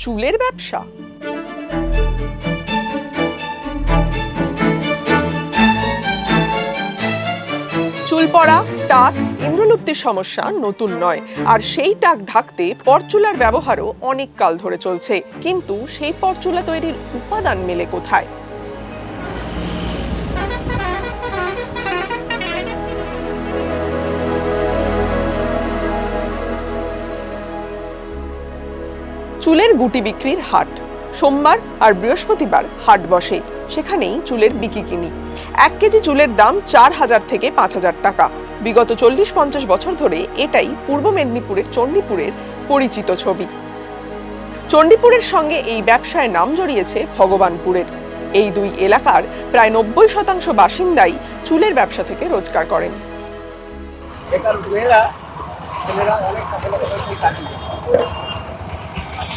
চুলের ব্যবসা। চুল পড়া, টাক, ইন্দ্রলুপ্তির সমস্যা নতুন নয়। আর সেই টাক ঢাকতে পরচুলার ব্যবহারও অনেক কাল ধরে চলছে। কিন্তু সেই পরচুলা তৈরির উপাদান মেলে কোথায়? চুলের গুটি বিক্রির হাট। সোমবার আর বৃহস্পতিবার হাট বসে। সেখানেই চুলের বিকি কিনি। এক কেজি চুলের দাম চার হাজার থেকে পাঁচ হাজার টাকা। বিগত চল্লিশ পঞ্চাশ বছর ধরে এটাই পূর্ব মেদিনীপুরের চণ্ডীপুরের পরিচিত ছবি। চণ্ডীপুরের সঙ্গে এই ব্যবসায় নাম জড়িয়েছে ভগবানপুরের। এই দুই এলাকার প্রায় নব্বই শতাংশ বাসিন্দাই চুলের ব্যবসা থেকে রোজগার করেন। বেকার মেয়েরা, ছেলেরা অনেক কাজে।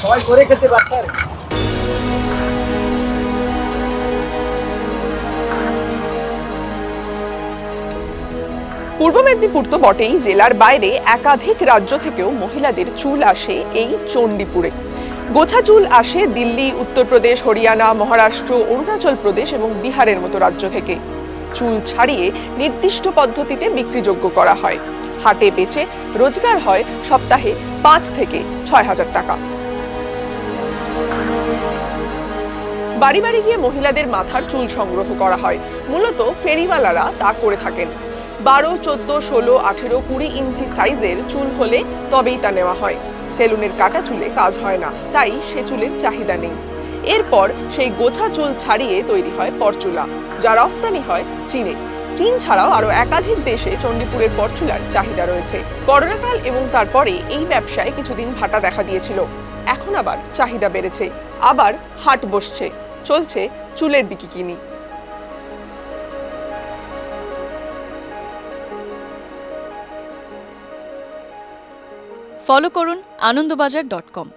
সবাই করে খেতে পারছে আর। পূর্ব মেদিনীপুর তো বটেই, জেলার বাইরে একাধিক রাজ্য থেকেও মহিলাদের চুল আসে এই চণ্ডীপুরে। গোছা চুল আসে দিল্লি, উত্তরপ্রদেশ, হরিয়ানা, মহারাষ্ট্র, অরুণাচল প্রদেশ এবং বিহারের মতো রাজ্য থেকে। চুল ছাড়িয়ে নির্দিষ্ট পদ্ধতিতে বিক্রিযোগ্য করা হয়। হাটে বেচে রোজগার হয় সপ্তাহে পাঁচ থেকে ছয় হাজার টাকা। বাড়ি বাড়ি গিয়ে মহিলাদের মাথার চুল সংগ্রহ করা হয়। মূলত ফেরিওয়ালারা তা করে থাকেন। বারো, চোদ্দ, ষোলো, আঠেরো, কুড়ি ইঞ্চি সাইজের চুল হলে তবেই তা নেওয়া হয়। সেলুনের কাটা চুলে কাজ হয় না, তাই সে চুলের চাহিদা নেই। এরপর সেই গোছা চুল ছাড়িয়ে তৈরি হয় পরচুলা, যা রফতানি হয় চীনে। চীন ছাড়াও আরও একাধিক দেশে চণ্ডীপুরের পরচুলার চাহিদা রয়েছে। করোনাকাল এবং তারপরে এই ব্যবসায় কিছুদিন ভাটা দেখা দিয়েছিল। এখন আবার চাহিদা বেড়েছে। আবার হাট বসছে। চলছে চুলের বিকিকিনি। ফলো করুন আনন্দবাজার ডট কম।